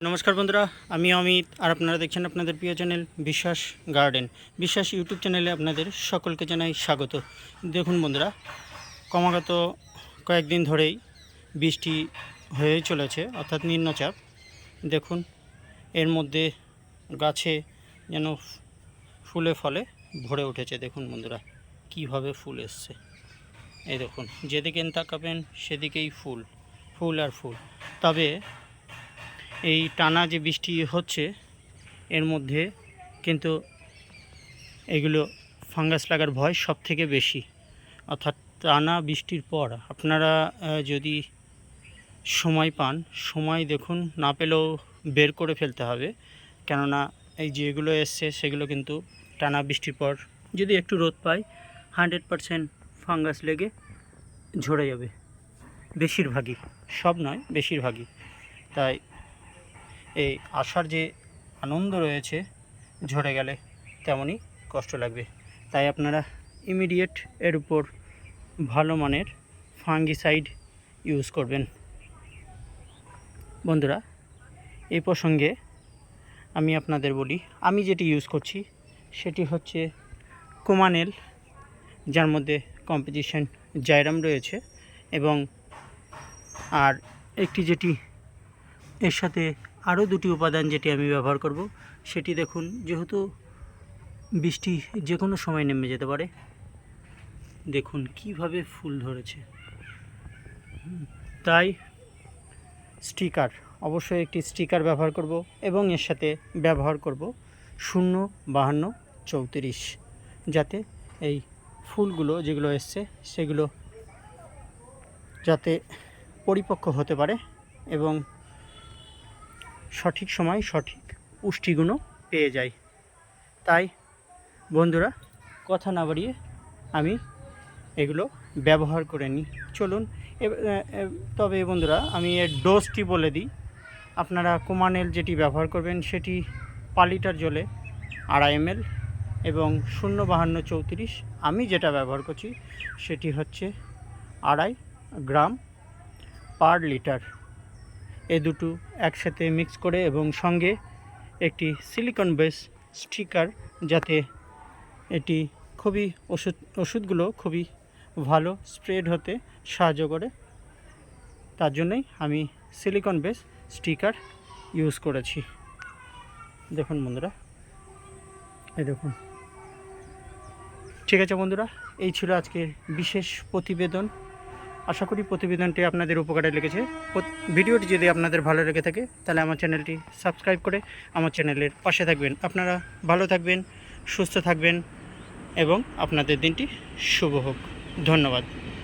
নমস্কার বন্ধুরা, আমি অমিত আর আপনারা দেখছেন আপনাদের প্রিয় চ্যানেল বিশ্বাস গার্ডেন। বিশ্বাস ইউটিউব চ্যানেলে আপনাদের সকলকে জানাই স্বাগত। দেখুন বন্ধুরা, ক্রমাগত কয়েকদিন ধরেই বৃষ্টি হয়ে চলেছে, অর্থাৎ নিম্নচাপ। দেখুন, এর মধ্যে গাছে যেন ফুলে ফলে ভরে উঠেছে। দেখুন বন্ধুরা, কীভাবে ফুল এসছে। এই দেখুন যেদিকে তাকাবেন সেদিকেই ফুল ফুল আর ফুল। তবে এই টানা যে বৃষ্টি হচ্ছে, এর মধ্যে কিন্তু এগুলো ফাঙ্গাস লাগার ভয় সব থেকে বেশি। অর্থাৎ টানা বৃষ্টির পর আপনারা যদি সময় পান, সময় দেখুন, না পেলেও বের করে ফেলতে হবে। কেননা এই যেগুলো এসছে, সেগুলো কিন্তু টানা বৃষ্টির পর যদি একটু রোদ পায়, হান্ড্রেড পারসেন্ট ফাঙ্গাস লেগে ঝরে যাবে। বেশিরভাগই, সব নয়, বেশিরভাগই। তাই এই আসার যে আনন্দ রয়েছে, ঝরে গেলে তেমনই কষ্ট লাগবে। তাই আপনারা ইমিডিয়েট এর উপর ভালো মানের ফাঙ্গিসাইড ইউজ করবেন। বন্ধুরা এই প্রসঙ্গে আমি আপনাদের বলি, আমি যেটি ইউজ করছি, সেটি হচ্ছে কোমানেল, যার মধ্যে কম্পোজিশন জায়রাম রয়েছে এবং আর একটি যেটি এর সাথে আরও দুটি উপাদান যেটি আমি ব্যবহার করব, সেটি দেখুন, যেহেতু বৃষ্টি যে কোনো সময় নেমে যেতে পারে। দেখুন কীভাবে ফুল ধরেছে। তাই স্টিকার, অবশ্যই একটি স্টিকার ব্যবহার করব এবং এর সাথে ব্যবহার করব শূন্য বাহান্ন চৌত্রিশ, যাতে এই ফুলগুলো যেগুলো এসছে সেগুলো যাতে পরিপক্ক হতে পারে এবং সঠিক সময় সঠিক পুষ্টিগুণও পেয়ে যায় তাই, বন্ধুরা, কথা না বাড়িয়ে আমি এগুলো ব্যবহার করে নিই। চলুন তবে বন্ধুরা, আমি এর ডোজটি বলে দিই। আপনারা কোমানেল যেটি ব্যবহার করবেন, সেটি পালিটার জলে আড়াই এম এবং শূন্য বাহান্ন চৌত্রিশ। আমি যেটা ব্যবহার করছি, সেটি হচ্ছে আড়াই গ্রাম পার লিটার। এ দুটো একসাথে মিক্স করে এবং সঙ্গে একটি সিলিকন বেস স্টিকার যাতে এটি খুবই ওষুধ, ওষুধগুলো খুবই ভালো স্প্রেড হতে সাহায্য করে। তার জন্যই আমি সিলিকন বেস স্টিকার ইউজ করেছি। দেখুন বন্ধুরা, এই দেখুন। ঠিক আছে বন্ধুরা, এই ছিল আজকের বিশেষ প্রতিবেদন। আশা করি প্রতিবেদনটি আপনাদের উপকারে লেগেছে। ভিডিওটি যদি আপনাদের ভালো লেগে থাকে, তাহলে আমার চ্যানেলটি সাবস্ক্রাইব করে আমার চ্যানেলের পাশে থাকবেন। আপনারা ভালো থাকবেন, সুস্থ থাকবেন এবং আপনাদের দিনটি শুভ হোক। ধন্যবাদ।